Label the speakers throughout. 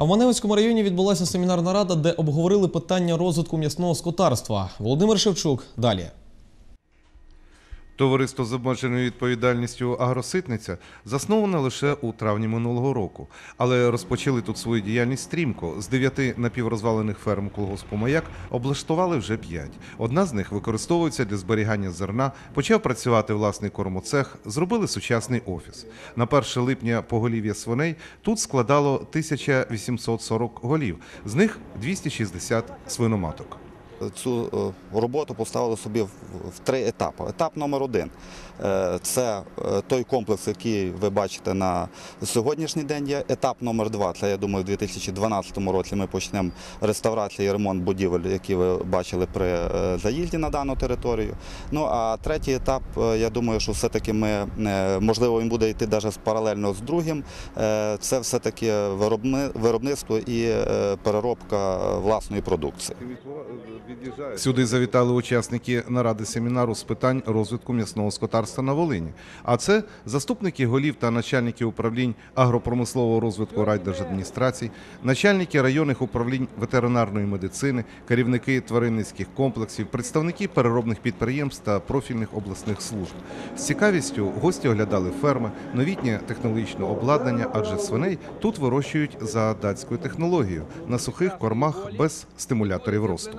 Speaker 1: А в Маневицькому районі відбулася семінарна рада, де обговорили питання розвитку м'ясного скотарства. Володимир Шевчук далі.
Speaker 2: Товариство з обмеженою відповідальністю Агроситниця засноване лише у травні минулого року, але розпочали тут свою діяльність стрімко. З дев'яти напіврозвалених ферм колгоспу «Маяк» облаштували вже п'ять. Одна з них використовується для зберігання зерна, почав працювати власний кормоцех, зробили сучасний офіс. На 1 липня поголів'я свиней тут складало 1840 голів, з них 260 свиноматок.
Speaker 3: Цю е, роботу поставили собі в три етапи. Етап номер один е, це е, той комплекс, який ви бачите на сьогоднішній день. Є етап номер два. Це я думаю, в 2012 році ми почнемо реставрацію і ремонт будівель, які ви бачили при заїзді на дану територію. Ну а третій етап, я думаю, що все-таки ми можливо він буде йти навіть паралельно з другим. Це все-таки виробни- виробництво і переробка власної продукції.
Speaker 2: Сюди завітали учасники наради семінару з питань розвитку м'ясного скотарства на Волині. А це заступники голів та начальники управлінь агропромислового розвитку райдержадміністрацій, начальники районних управлінь ветеринарної медицини, керівники тваринницьких комплексів, представники переробних підприємств та профільних обласних служб. З цікавістю гості оглядали ферми, новітнє технологічне обладнання, адже свиней тут вирощують за датською технологією на сухих кормах без стимуляторів росту.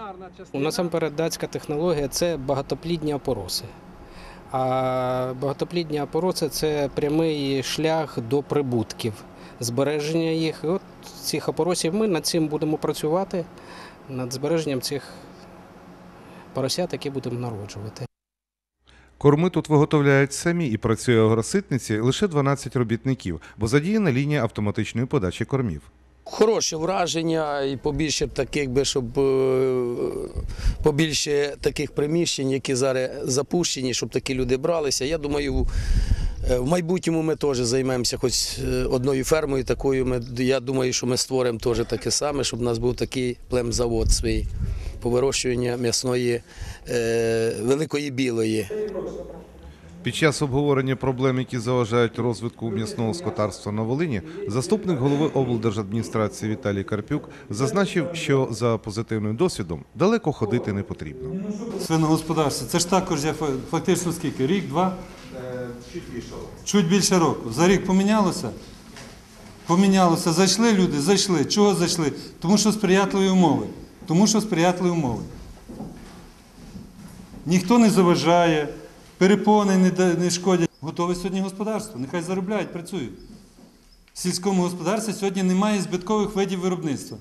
Speaker 4: Насамперед, датська технологія це багатоплідні опороси. А багатоплідні опороси це прямий шлях до прибутків, збереження їх. І от цих опоросів ми над цим будемо працювати, над збереженням цих поросят, які будемо народжувати.
Speaker 2: Корми тут виготовляють самі і працює агроситниці лише 12 робітників, бо задіяна лінія автоматичної подачі кормів.
Speaker 5: Хороше враження і побільше таких би, щоб е, побільше таких приміщень, які зараз запущені, щоб такі люди бралися. Я думаю, е, в майбутньому ми теж займемося хоч е, одною фермою такою. Ми, я думаю, що ми створимо теж таке саме, щоб у нас був такий племзавод свій по вирощуванню м'ясної е, великої білої.
Speaker 2: Під час обговорення проблем, які заважають розвитку м'ясного скотарства на Волині, заступник голови облдержадміністрації Віталій Карпюк зазначив, що за позитивним досвідом далеко ходити не потрібно.
Speaker 6: свиногосподарство. Це ж також фактично скільки? Рік, два? Чуть більше року. Чуть більше року. За рік помінялося? Помінялося. Зайшли люди, зайшли. Чого зайшли? Тому що сприятливі умови. Тому що сприятливі умови. Ніхто не заважає, перепони не, не шкодять. Готове сьогодні господарство. Нехай заробляють, працюють. В сільському господарстві сьогодні немає збиткових видів виробництва.